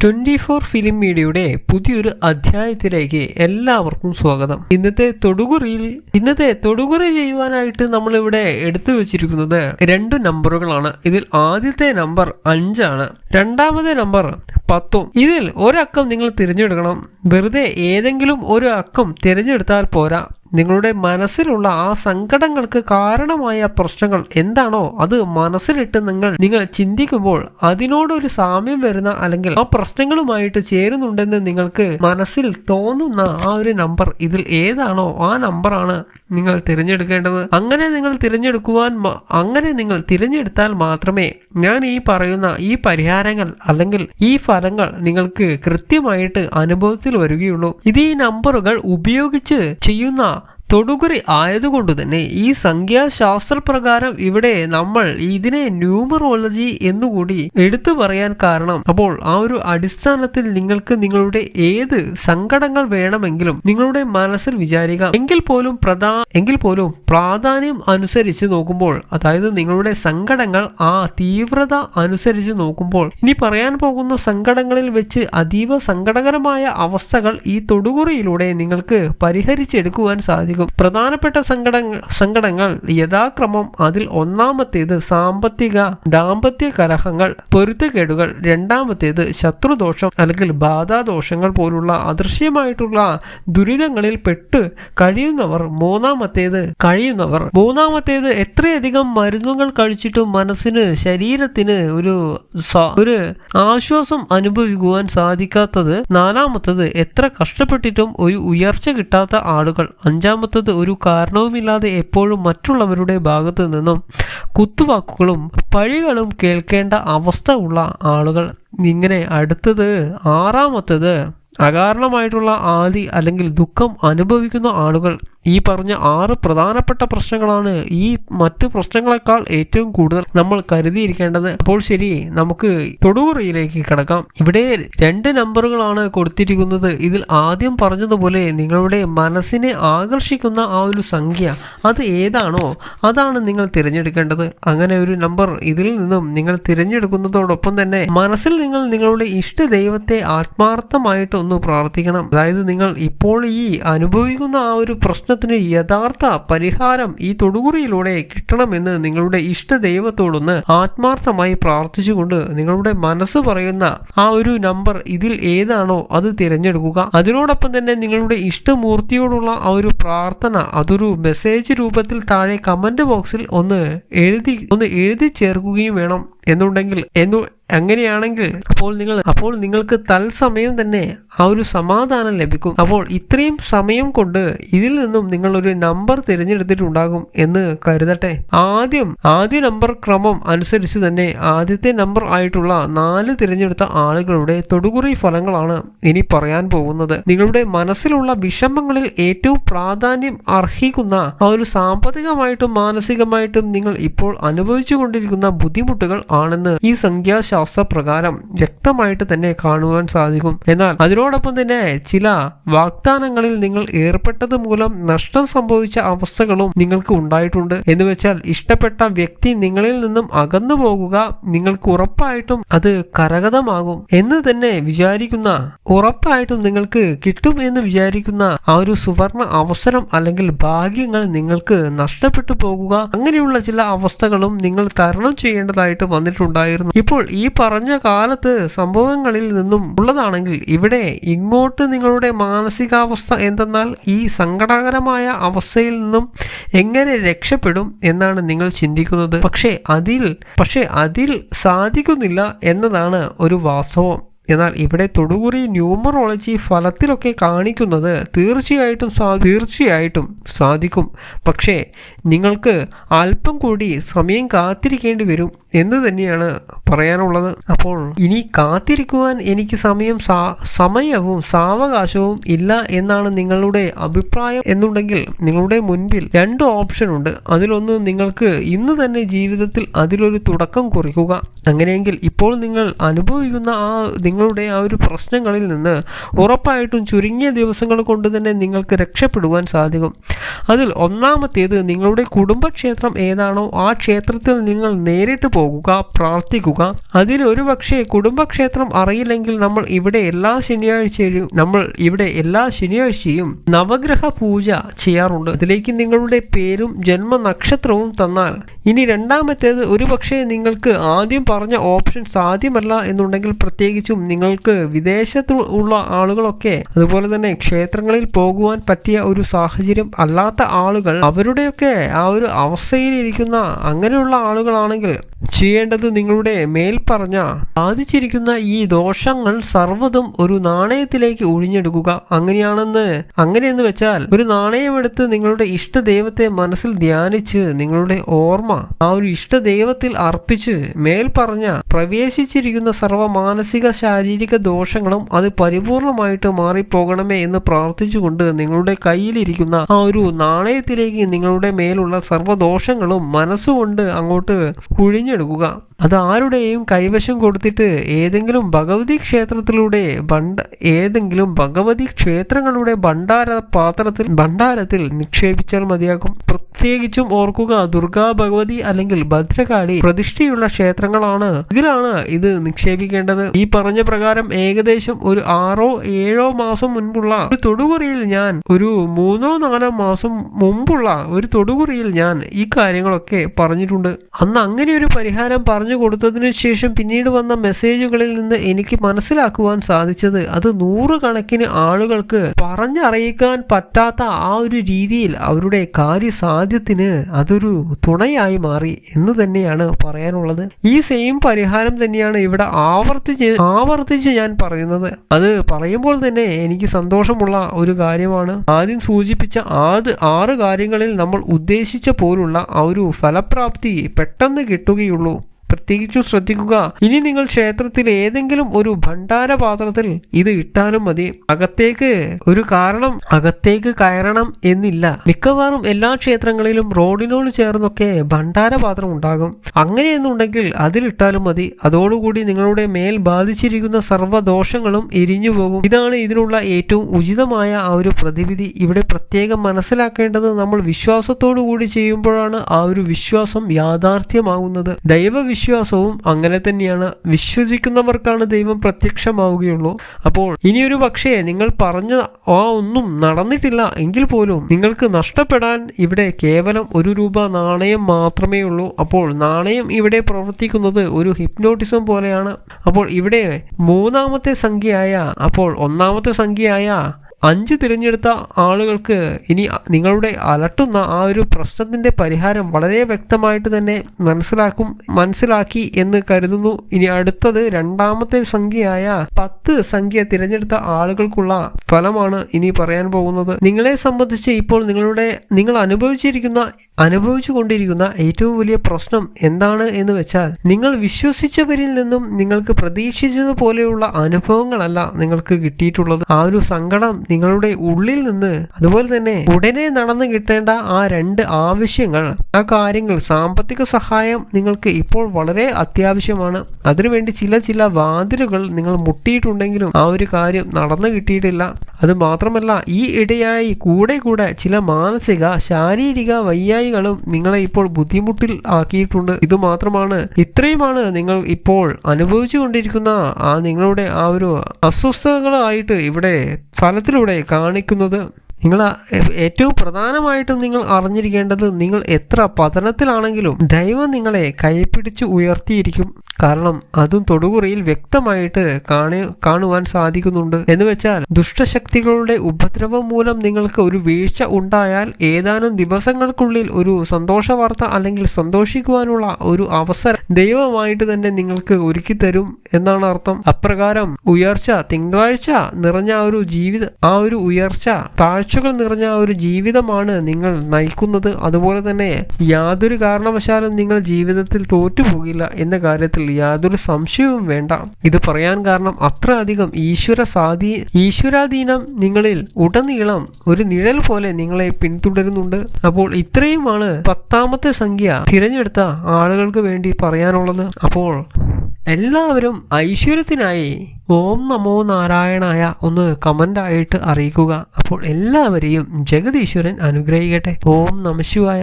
Twenty four film മീഡിയയുടെ പുതിയൊരു അധ്യായത്തിലേക്ക് എല്ലാവർക്കും സ്വാഗതം. ഇന്നത്തെ തൊടുകുറിയിൽ ഇന്നത്തെ തൊടുകുറി ചെയ്യുവാനായിട്ട് നമ്മളിവിടെ എടുത്തു വെച്ചിരിക്കുന്നത് രണ്ട് നമ്പറുകളാണ്. ഇതിൽ ആദ്യത്തെ നമ്പർ അഞ്ചാണ് രണ്ടാമത്തെ നമ്പർ പത്തും. ഇതിൽ ഒരക്കം നിങ്ങൾ തിരഞ്ഞെടുക്കണം. വെറുതെ ഏതെങ്കിലും ഒരു അക്കം തിരഞ്ഞെടുത്താൽ പോരാ. നിങ്ങളുടെ മനസ്സിലുള്ള ആ സങ്കടങ്ങൾക്ക് കാരണമായ പ്രശ്നങ്ങൾ എന്താണോ അത് മനസ്സിലിട്ട് നിങ്ങൾ നിങ്ങൾ ചിന്തിക്കുമ്പോൾ അതിനോടൊരു സാമ്യം വരുന്ന അല്ലെങ്കിൽ ആ പ്രശ്നങ്ങളുമായിട്ട് ചേരുന്നുണ്ടെന്ന് നിങ്ങൾക്ക് മനസ്സിൽ തോന്നുന്ന ആ ഒരു നമ്പർ ഇതിൽ ഏതാണോ ആ നമ്പറാണ് നിങ്ങൾ തിരഞ്ഞെടുക്കേണ്ടത് അങ്ങനെ നിങ്ങൾ തിരഞ്ഞെടുക്കുവാൻ അങ്ങനെ നിങ്ങൾ തിരഞ്ഞെടുത്താൽ മാത്രമേ ഞാൻ ഈ പറയുന്ന ഈ പരിഹാരങ്ങൾ അല്ലെങ്കിൽ ഈ ഫലങ്ങൾ നിങ്ങൾക്ക് കൃത്യമായിട്ട് അനുഭവത്തിൽ വരികയുള്ളൂ. ഇത് ഈ നമ്പറുകൾ ഉപയോഗിച്ച് ചെയ്യുന്ന തൊടുകുറി ആയതുകൊണ്ട് തന്നെ ഈ സംഖ്യാശാസ്ത്ര പ്രകാരം ഇവിടെ നമ്മൾ ഇതിനെ ന്യൂമറോളജി എന്നുകൂടി എടുത്തു പറയാൻ കാരണം. അപ്പോൾ ആ ഒരു അടിസ്ഥാനത്തിൽ നിങ്ങൾക്ക് നിങ്ങളുടെ ഏത് സങ്കടങ്ങൾ വേണമെങ്കിലും നിങ്ങളുടെ മനസ്സിൽ വിചാരിക്കാം. എങ്കിൽ പോലും പ്രധാ എങ്കിൽ പോലും പ്രാധാന്യം അനുസരിച്ച് നോക്കുമ്പോൾ അതായത് നിങ്ങളുടെ സങ്കടങ്ങൾ ആ തീവ്രത അനുസരിച്ച് നോക്കുമ്പോൾ ഇനി പറയാൻ പോകുന്ന സങ്കടങ്ങളിൽ വെച്ച് അതീവ സങ്കടകരമായ അവസ്ഥകൾ ഈ തൊടുകുറിയിലൂടെ നിങ്ങൾക്ക് പരിഹരിച്ചെടുക്കുവാൻ സാധിക്കും. പ്രധാനപ്പെട്ട സങ്കടങ്ങൾ സങ്കടങ്ങൾ യഥാക്രമം അതിൽ ഒന്നാമത്തേത് സാമ്പത്തിക ദാമ്പത്യ കലഹങ്ങൾ പൊരുത്തക്കേടുകൾ രണ്ടാമത്തേത് ശത്രുദോഷം അല്ലെങ്കിൽ ബാധാദോഷങ്ങൾ പോലുള്ള അദൃശ്യമായിട്ടുള്ള ദുരിതങ്ങളിൽ പെട്ട് കഴിയുന്നവർ മൂന്നാമത്തേത് കഴിയുന്നവർ. മൂന്നാമത്തേത് എത്രയധികം മരുന്നുകൾ കഴിച്ചിട്ടും മനസ്സിന് ശരീരത്തിന് ഒരു ഒരു ആശ്വാസം അനുഭവിക്കുവാൻ സാധിക്കാത്തത്. നാലാമത്തത് എത്ര കഷ്ടപ്പെട്ടിട്ടും ഒരു ഉയർച്ച കിട്ടാത്ത ആളുകൾ. അഞ്ചാമത്തത് ഒരു കാരണവുമില്ലാതെ എപ്പോഴും മറ്റുള്ളവരുടെ ഭാഗത്തു നിന്നും കുത്തുവാക്കുകളും പഴികളും കേൾക്കേണ്ട അവസ്ഥ ഉള്ള ആളുകൾ. ഇങ്ങനെ അടുത്തത് ആറാമത്തത് അകാരണമായിട്ടുള്ള ആദി അല്ലെങ്കിൽ ദുഃഖം അനുഭവിക്കുന്ന ആളുകൾ. ഈ പറഞ്ഞ ആറ് പ്രധാനപ്പെട്ട പ്രശ്നങ്ങളാണ് ഈ മറ്റ് പ്രശ്നങ്ങളെക്കാൾ ഏറ്റവും കൂടുതൽ നമ്മൾ കരുതിയിരിക്കേണ്ടത്. അപ്പോൾ ശരി നമുക്ക് തൊടുപുറയിലേക്ക് കിടക്കാം. ഇവിടെ രണ്ട് നമ്പറുകളാണ് കൊടുത്തിരിക്കുന്നത്. ഇതിൽ ആദ്യം പറഞ്ഞതുപോലെ നിങ്ങളുടെ മനസ്സിനെ ആകർഷിക്കുന്ന ആ ഒരു സംഖ്യ അത് ഏതാണോ അതാണ് നിങ്ങൾ തിരഞ്ഞെടുക്കേണ്ടത്. അങ്ങനെ ഒരു നമ്പർ ഇതിൽ നിന്നും നിങ്ങൾ തിരഞ്ഞെടുക്കുന്നതോടൊപ്പം തന്നെ മനസ്സിൽ നിങ്ങൾ നിങ്ങളുടെ ഇഷ്ട ദൈവത്തെ ആത്മാർത്ഥമായിട്ട് ഒന്ന് പ്രാർത്ഥിക്കണം. അതായത് നിങ്ങൾ ഇപ്പോൾ ഈ അനുഭവിക്കുന്ന ആ ഒരു പ്രശ്നത്തിന് യഥാർത്ഥ പരിഹാരം ഈ തൊടുകുറിയിലൂടെ കിട്ടണമെന്ന് നിങ്ങളുടെ ഇഷ്ട ദൈവത്തോടൊന്ന് ആത്മാർത്ഥമായി പ്രാർത്ഥിച്ചുകൊണ്ട് നിങ്ങളുടെ മനസ്സ് പറയുന്ന ആ ഒരു നമ്പർ ഇതിൽ ഏതാണോ അത് തിരഞ്ഞെടുക്കുക. അതിനോടൊപ്പം തന്നെ നിങ്ങളുടെ ഇഷ്ടമൂർത്തിയോടുള്ള ആ ഒരു പ്രാർത്ഥന അതൊരു മെസ്സേജ് രൂപത്തിൽ താഴെ കമന്റ് ബോക്സിൽ ഒന്ന് എഴുതി ഒന്ന് എഴുതി ചേർക്കുകയും വേണം. എന്നുണ്ടെങ്കിൽ എന്നു അങ്ങനെയാണെങ്കിൽ അപ്പോൾ നിങ്ങൾ അപ്പോൾ നിങ്ങൾക്ക് തൽസമയം തന്നെ ആ ഒരു സമാധാനം ലഭിക്കും. അപ്പോൾ ഇത്രയും സമയം കൊണ്ട് ഇതിൽ നിന്നും നിങ്ങൾ ഒരു നമ്പർ തിരഞ്ഞെടുത്തിട്ടുണ്ടാകും എന്ന് കരുതട്ടെ. ആദ്യം ആദ്യ നമ്പർ ക്രമം അനുസരിച്ച് തന്നെ ആദ്യത്തെ നമ്പർ ആയിട്ടുള്ള നാല് തിരഞ്ഞെടുത്ത ആളുകളുടെ തൊടുകുറി ഫലങ്ങളാണ് ഇനി പറയാൻ പോകുന്നത്. നിങ്ങളുടെ മനസ്സിലുള്ള വിഷമങ്ങളിൽ ഏറ്റവും പ്രാധാന്യം അർഹിക്കുന്ന ആ ഒരു സാമ്പത്തികമായിട്ടും മാനസികമായിട്ടും നിങ്ങൾ ഇപ്പോൾ അനുഭവിച്ചു കൊണ്ടിരിക്കുന്ന ബുദ്ധിമുട്ടുകൾ ആണെന്ന് ഈ സംഖ്യാശാസ്ത്ര പ്രകാരം വ്യക്തമായിട്ട് തന്നെ കാണുവാൻ സാധിക്കും. എന്നാൽ അതിനോടൊപ്പം തന്നെ ചില വാഗ്ദാനങ്ങളിൽ നിങ്ങൾ ഏർപ്പെട്ടത് മൂലം നഷ്ടം സംഭവിച്ച അവസ്ഥകളും നിങ്ങൾക്ക് ഉണ്ടായിട്ടുണ്ട്. എന്ന് വെച്ചാൽ ഇഷ്ടപ്പെട്ട വ്യക്തി നിങ്ങളിൽ നിന്നും അകന്നു പോകുക നിങ്ങൾക്ക് ഉറപ്പായിട്ടും അത് കരഗതമാകും എന്ന് തന്നെ വിചാരിക്കുന്ന ഉറപ്പായിട്ടും നിങ്ങൾക്ക് കിട്ടും എന്ന് വിചാരിക്കുന്ന ആ ഒരു സുവർണ അവസരം അല്ലെങ്കിൽ ഭാഗ്യങ്ങൾ നിങ്ങൾക്ക് നഷ്ടപ്പെട്ടു പോകുക. അങ്ങനെയുള്ള ചില അവസ്ഥകളും നിങ്ങൾ തരണം ചെയ്യേണ്ടതായിട്ട് വന്നിട്ടുണ്ടായിരുന്നു. ഇപ്പോൾ ഈ പറഞ്ഞ കാലത്ത് സംഭവങ്ങളിൽ നിന്നും ഉള്ളതാണെങ്കിൽ ഇവിടെ ഇങ്ങോട്ട് നിങ്ങളുടെ മാനസികാവസ്ഥ എന്തെന്നാൽ ഈ സങ്കടകരമായ അവസ്ഥയിൽ നിന്നും എങ്ങനെ രക്ഷപ്പെടും എന്നാണ് നിങ്ങൾ ചിന്തിക്കുന്നത്. പക്ഷേ അതിൽ പക്ഷേ അതിൽ സാധിക്കുന്നില്ല എന്നതാണ് ഒരു വാസ്തവം. എന്നാൽ ഇവിടെ തൊടുകുറി ന്യൂമറോളജി ഫലത്തിലൊക്കെ കാണിക്കുന്നത് തീർച്ചയായിട്ടും സാ തീർച്ചയായിട്ടും സാധിക്കും. പക്ഷേ നിങ്ങൾക്ക് അല്പം കൂടി സമയം കാത്തിരിക്കേണ്ടി വരും എന്ന് തന്നെയാണ് പറയാനുള്ളത്. അപ്പോൾ ഇനി കാത്തിരിക്കുവാൻ എനിക്ക് സമയം സമയവും സാവകാശവും ഇല്ല എന്നാണ് നിങ്ങളുടെ അഭിപ്രായം എന്നുണ്ടെങ്കിൽ നിങ്ങളുടെ മുൻപിൽ രണ്ട് ഓപ്ഷൻ ഉണ്ട്. അതിലൊന്ന് നിങ്ങൾക്ക് ഇന്ന് തന്നെ ജീവിതത്തിൽ അതിലൊരു തുടക്കം കുറിക്കുക. അങ്ങനെയെങ്കിൽ ഇപ്പോൾ നിങ്ങൾ അനുഭവിക്കുന്ന ആ നിങ്ങളുടെ ആ ഒരു പ്രശ്നങ്ങളിൽ നിന്ന് ഉറപ്പായിട്ടും ചുരുങ്ങിയ ദിവസങ്ങൾ കൊണ്ട് തന്നെ നിങ്ങൾക്ക് രക്ഷപ്പെടുവാൻ സാധിക്കും. അതിൽ ഒന്നാമത്തേത് നിങ്ങളുടെ കുടുംബക്ഷേത്രം ഏതാണോ ആ ക്ഷേത്രത്തിൽ നിങ്ങൾ നേരിട്ട് പോകുക പ്രാർത്ഥിക്കുക. അതിലൊരു പക്ഷേ കുടുംബക്ഷേത്രം അറിയില്ലെങ്കിൽ നമ്മൾ ഇവിടെ എല്ലാ ശനിയാഴ്ചയിലും നമ്മൾ ഇവിടെ എല്ലാ ശനിയാഴ്ചയും നവഗ്രഹ പൂജ ചെയ്യാറുണ്ട്. അതിലേക്ക് നിങ്ങളുടെ പേരും ജന്മനക്ഷത്രവും തന്നാൽ ഇനി രണ്ടാമത്തേത് ഒരു പക്ഷേ നിങ്ങൾക്ക് ആദ്യം പറഞ്ഞ ഓപ്ഷൻ സാധ്യമല്ല എന്നുണ്ടെങ്കിൽ പ്രത്യേകിച്ചും നിങ്ങൾക്ക് വിദേശത്ത് ഉള്ള ആളുകളൊക്കെ അതുപോലെ തന്നെ ക്ഷേത്രങ്ങളിൽ പോകുവാൻ പറ്റിയ ഒരു സാഹചര്യം അല്ലാത്ത ആളുകൾ അവരുടെയൊക്കെ ആ ഒരു അവസ്ഥയിലിരിക്കുന്ന അങ്ങനെയുള്ള ആളുകളാണെങ്കിൽ ചെയ്യേണ്ടത് നിങ്ങളുടെ മേൽ പറഞ്ഞ ബാധിച്ചിരിക്കുന്ന ഈ ദോഷങ്ങൾ സർവതും ഒരു നാണയത്തിലേക്ക് ഒഴിഞ്ഞെടുക്കുക. അങ്ങനെയാണെന്ന് അങ്ങനെയെന്ന് വെച്ചാൽ ഒരു നാണയമെടുത്ത് നിങ്ങളുടെ ഇഷ്ടദൈവത്തെ മനസ്സിൽ ധ്യാനിച്ച് നിങ്ങളുടെ ഓർമ്മ ആ ഒരു ഇഷ്ടദൈവത്തിൽ അർപ്പിച്ച് മേൽ പറഞ്ഞ പ്രവേശിച്ചിരിക്കുന്ന സർവ മാനസിക ശാരീരിക ദോഷങ്ങളും അത് പരിപൂർണമായിട്ട് മാറിപ്പോകണമേ എന്ന് പ്രാർത്ഥിച്ചുകൊണ്ട് നിങ്ങളുടെ കയ്യിലിരിക്കുന്ന ആ ഒരു നാണയത്തിലേക്ക് നിങ്ങളുടെ മേലുള്ള സർവദോഷങ്ങളും മനസ്സുകൊണ്ട് അങ്ങോട്ട് 你如果。അത് ആരുടെയും കൈവശം കൊടുത്തിട്ട് ഏതെങ്കിലും ഭഗവതി ക്ഷേത്രത്തിലൂടെ ഭണ്ട ഏതെങ്കിലും ഭഗവതി ക്ഷേത്രങ്ങളുടെ ഭണ്ഡാര പാത്രത്തിൽ ഭണ്ഡാരത്തിൽ നിക്ഷേപിച്ചാൽ മതിയാകും. പ്രത്യേകിച്ചും ഓർക്കുക ദുർഗാ ഭഗവതി അല്ലെങ്കിൽ ഭദ്രകാളി പ്രതിഷ്ഠയുള്ള ക്ഷേത്രങ്ങളാണ്. ഇതിലാണ് ഇത് നിക്ഷേപിക്കേണ്ടത്. ഈ പറഞ്ഞ പ്രകാരം ഏകദേശം ഒരു ആറോ ഏഴോ മാസം മുൻപുള്ള ഒരു തൊടുകുറിയിൽ ഞാൻ ഒരു മൂന്നോ നാലോ മാസം മുമ്പുള്ള ഒരു തൊടുകുറിയിൽ ഞാൻ ഈ കാര്യങ്ങളൊക്കെ പറഞ്ഞിട്ടുണ്ട്. അന്ന് അങ്ങനെ ഒരു പരിഹാരം പറഞ്ഞു കൊടുത്തതിനു ശേഷം പിന്നീട് വന്ന മെസ്സേജുകളിൽ നിന്ന് എനിക്ക് മനസ്സിലാക്കുവാൻ സാധിച്ചത് അത് നൂറുകണക്കിന് ആളുകൾക്ക് പറഞ്ഞറിയിക്കാൻ പറ്റാത്ത ആ ഒരു രീതിയിൽ അവരുടെ കാര്യസാധ്യത്തിന് അതൊരു തുണയായി മാറി എന്ന് തന്നെയാണ് പറയാനുള്ളത്. ഈ സെയിം പരിഹാരം തന്നെയാണ് ഇവിടെ ആവർത്തിച്ച് ആവർത്തിച്ച് ഞാൻ പറയുന്നത്. അത് പറയുമ്പോൾ തന്നെ എനിക്ക് സന്തോഷമുള്ള ഒരു കാര്യമാണ്. ആദ്യം സൂചിപ്പിച്ച ആദ്യ ആറ് കാര്യങ്ങളിൽ നമ്മൾ ഉദ്ദേശിച്ച പോലുള്ള ആ ഒരു ഫലപ്രാപ്തി പെട്ടെന്ന് കിട്ടുകയുള്ളൂ. പ്രത്യേകിച്ചും ശ്രദ്ധിക്കുക. ഇനി നിങ്ങൾ ക്ഷേത്രത്തിൽ ഏതെങ്കിലും ഒരു ഭണ്ഡാര പാത്രത്തിൽ ഇത് ഇട്ടാലും മതി. അകത്തേക്ക് ഒരു കാരണം അകത്തേക്ക് കയറണം എന്നില്ല. മിക്കവാറും എല്ലാ ക്ഷേത്രങ്ങളിലും റോഡിനോട് ചേർന്നൊക്കെ ഭണ്ഡാര പാത്രം ഉണ്ടാകും. അങ്ങനെയെന്നുണ്ടെങ്കിൽ അതിലിട്ടാലും മതി. അതോടുകൂടി നിങ്ങളുടെ മേൽ ബാധിച്ചിരിക്കുന്ന സർവദോഷങ്ങളും എരിഞ്ഞു പോകും. ഇതാണ് ഇതിനുള്ള ഏറ്റവും ഉചിതമായ ആ ഒരു പ്രതിവിധി. ഇവിടെ പ്രത്യേകം മനസ്സിലാക്കേണ്ടത് നമ്മൾ വിശ്വാസത്തോടു കൂടി ചെയ്യുമ്പോഴാണ് ആ ഒരു വിശ്വാസം യാഥാർത്ഥ്യമാകുന്നത്. ദൈവവിശ്വാസവും അങ്ങനെ തന്നെയാണ്. വിശ്വസിക്കുന്നവർക്കാണ് ദൈവം പ്രത്യക്ഷമാവുകയുള്ളൂ. അപ്പോൾ ഇനിയൊരു പക്ഷേ നിങ്ങൾ പറഞ്ഞ ആ ഒന്നും നടന്നിട്ടില്ല എങ്കിൽ പോലും നിങ്ങൾക്ക് നഷ്ടപ്പെടാൻ ഇവിടെ കേവലം ഒരു രൂപ നാണയം മാത്രമേ ഉള്ളൂ. അപ്പോൾ നാണയം ഇവിടെ പ്രവർത്തിക്കുന്നത് ഒരു ഹിപ്നോട്ടിസം പോലെയാണ്. അപ്പോൾ ഇവിടെ മൂന്നാമത്തെ സംഖ്യയായ അപ്പോൾ ഒന്നാമത്തെ സംഖ്യയായ അഞ്ച് തിരഞ്ഞെടുത്ത ആളുകൾക്ക് ഇനി നിങ്ങളുടെ അലട്ടുന്ന ആ ഒരു പ്രശ്നത്തിന്റെ പരിഹാരം വളരെ വ്യക്തമായിട്ട് തന്നെ മനസ്സിലാക്കും മനസ്സിലാക്കി എന്ന് കരുതുന്നു. ഇനി അടുത്തത് രണ്ടാമത്തെ സംഖ്യയായ പത്ത് സംഖ്യ തിരഞ്ഞെടുത്ത ആളുകൾക്കുള്ള ഫലമാണ് ഇനി പറയാൻ പോകുന്നത്. നിങ്ങളെ സംബന്ധിച്ച് ഇപ്പോൾ നിങ്ങളുടെ നിങ്ങൾ അനുഭവിച്ചിരിക്കുന്ന അനുഭവിച്ചു കൊണ്ടിരിക്കുന്ന ഏറ്റവും വലിയ പ്രശ്നം എന്താണ് എന്ന് വെച്ചാൽ നിങ്ങൾ വിശ്വസിച്ചവരിൽ നിന്നും നിങ്ങൾക്ക് പ്രതീക്ഷിച്ചതുപോലെയുള്ള അനുഭവങ്ങളല്ല നിങ്ങൾക്ക് കിട്ടിയിട്ടുള്ളത്. ആ ഒരു സങ്കടം നിങ്ങളുടെ ഉള്ളിൽ നിന്ന് അതുപോലെ തന്നെ ഉടനെ നടന്നു കിട്ടേണ്ട ആ രണ്ട് ആവശ്യങ്ങൾ ആ കാര്യങ്ങൾ സാമ്പത്തിക സഹായം നിങ്ങൾക്ക് ഇപ്പോൾ വളരെ അത്യാവശ്യമാണ്. അതിനുവേണ്ടി ചില ചില വാതിലുകൾ നിങ്ങൾ മുട്ടിയിട്ടുണ്ടെങ്കിലും ആ ഒരു കാര്യം നടന്നു കിട്ടിയിട്ടില്ല. അത് മാത്രമല്ല ഈ ഇടയായി കൂടെ കൂടെ ചില മാനസിക ശാരീരിക വയ്യായികളും നിങ്ങളെ ഇപ്പോൾ ബുദ്ധിമുട്ടിൽ ആക്കിയിട്ടുണ്ട്. ഇത് മാത്രമാണ്. ഇത്രയുമാണ് നിങ്ങൾ ഇപ്പോൾ അനുഭവിച്ചു കൊണ്ടിരിക്കുന്ന ആ നിങ്ങളുടെ ആ ഒരു അസ്വസ്ഥതകളായിട്ട് ഇവിടെ ഫലത്തിലൂടെ കാണിക്കുന്നത് നിങ്ങൾ ഏറ്റവും പ്രധാനമായിട്ടും നിങ്ങൾ അറിഞ്ഞിരിക്കേണ്ടത് നിങ്ങൾ എത്ര പതനത്തിലാണെങ്കിലും ദൈവം നിങ്ങളെ കൈപ്പിടിച്ച് ഉയർത്തിയിരിക്കും. കാരണം അതും തൊടുകുറിയിൽ വ്യക്തമായിട്ട് കാണി കാണുവാൻ സാധിക്കുന്നുണ്ട്. എന്ന് വെച്ചാൽ ദുഷ്ടശക്തികളുടെ ഉപദ്രവം മൂലം നിങ്ങൾക്ക് ഒരു വീഴ്ച ഉണ്ടായാൽ ഏതാനും ദിവസങ്ങൾക്കുള്ളിൽ ഒരു സന്തോഷ വാർത്ത അല്ലെങ്കിൽ സന്തോഷിക്കുവാനുള്ള ഒരു അവസരം ദൈവമായിട്ട് തന്നെ നിങ്ങൾക്ക് ഒരുക്കി തരും എന്നാണ് അർത്ഥം. അപ്രകാരം ഉയർച്ച തിങ്കളാഴ്ച നിറഞ്ഞ ആ ഒരു ജീവിത ആ ഒരു ഉയർച്ച താഴ്ചകൾ നിറഞ്ഞ ഒരു ജീവിതമാണ് നിങ്ങൾ നയിക്കുന്നത്. അതുപോലെ തന്നെ യാതൊരു കാരണവശാലും നിങ്ങൾ ജീവിതത്തിൽ തോറ്റുപോകില്ല എന്ന കാര്യത്തിൽ യാതൊരു സംശയവും വേണ്ട. ഇത് പറയാൻ കാരണം അത്ര അധികം ഈശ്വര സ്വാധീ ഈശ്വരാധീനം നിങ്ങളിൽ ഉടനീളം ഒരു നിഴൽ പോലെ നിങ്ങളെ പിന്തുടരുന്നുണ്ട്. അപ്പോൾ ഇത്രയുമാണ് പത്താമത്തെ സംഖ്യ തിരഞ്ഞെടുത്ത ആളുകൾക്ക് വേണ്ടി പറയാനുള്ളത്. അപ്പോൾ എല്ലാവരും ഐശ്വര്യത്തിനായി ഓം നമോ നാരായണായ ഒന്ന് കമന്റ് ആയിട്ട് അറിയിക്കുക. അപ്പോൾ എല്ലാവരെയും ജഗദീശ്വരൻ അനുഗ്രഹിക്കട്ടെ. ഓം നമശിവായ